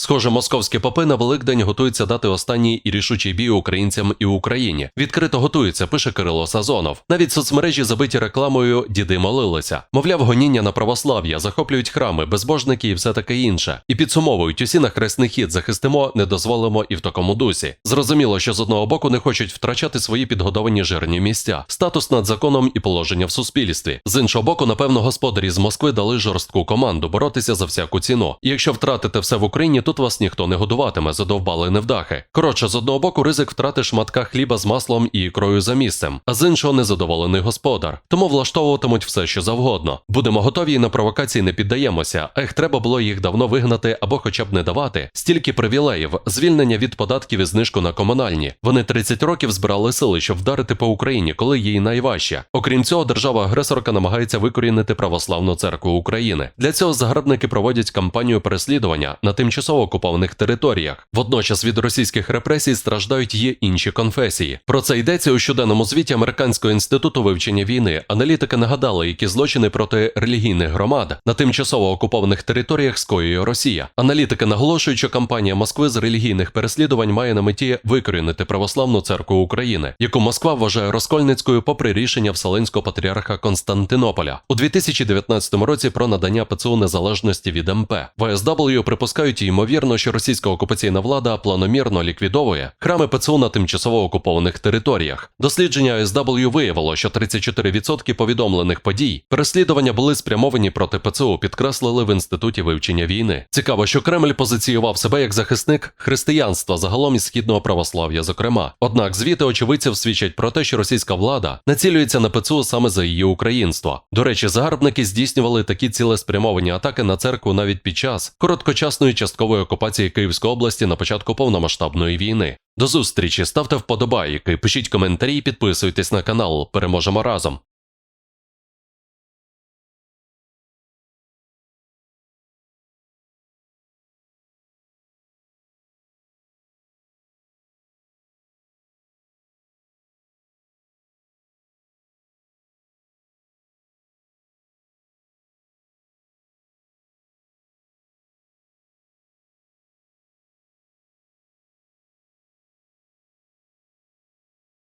Схоже, московські попи на Великдень готуються дати останній і рішучий бій українцям і Україні. Відкрито готуються, пише Кирило Сазонов. Навіть соцмережі забиті рекламою діди молилися. Мовляв, гоніння на православ'я, захоплюють храми, безбожники і все таке інше. І підсумовують усі на хресний хід захистимо, не дозволимо і в такому дусі. Зрозуміло, що з одного боку не хочуть втрачати свої підгодовані жирні місця, статус над законом і положення в суспільстві. З іншого боку, напевно, господарі з Москви дали жорстку команду боротися за всяку ціну. І якщо втратите все в Україні, тут вас ніхто не годуватиме, задовбали невдахи. Коротше, з одного боку, ризик втрати шматка хліба з маслом і ікрою за місцем, а з іншого незадоволений господар. Тому влаштовуватимуть все, що завгодно. Будемо готові і на провокації не піддаємося. Ех, треба було їх давно вигнати або хоча б не давати. Стільки привілеїв, звільнення від податків і знижку на комунальні. Вони 30 років збирали сили, щоб вдарити по Україні, коли їй найважче. Окрім цього, держава-агресорка намагається викорінити православну церкву України. Для цього загарбники проводять кампанію переслідування на тимчасово окупованих територіях. Водночас від російських репресій страждають є інші конфесії. Про це йдеться у щоденному звіті Американського інституту вивчення війни. Аналітики нагадали, які злочини проти релігійних громад на тимчасово окупованих територіях скоює Росія. Аналітики наголошують, що кампанія Москви з релігійних переслідувань має на меті викорінити православну церкву України, яку Москва вважає розкольницькою попри рішення Вселенського патріарха Константинополя у 2019 році про надання ПЦУ незалежності від МП. ВСW припускають ймовірно, що російська окупаційна влада планомірно ліквідовує храми ПЦУ на тимчасово окупованих територіях. Дослідження СW виявило, що 34% повідомлених подій переслідування були спрямовані проти ПЦУ, підкреслили в інституті вивчення війни. Цікаво, що Кремль позиціював себе як захисник християнства загалом і східного православ'я, зокрема. Однак звіти очевидців свідчать про те, що російська влада націлюється на ПЦУ саме за її українство. До речі, загарбники здійснювали такі цілеспрямовані атаки на церкву навіть під час короткочасної часткової окупації Київської області на початку повномасштабної війни. До зустрічі, ставте вподобайки, пишіть коментарі, підписуйтесь на канал. Переможемо разом.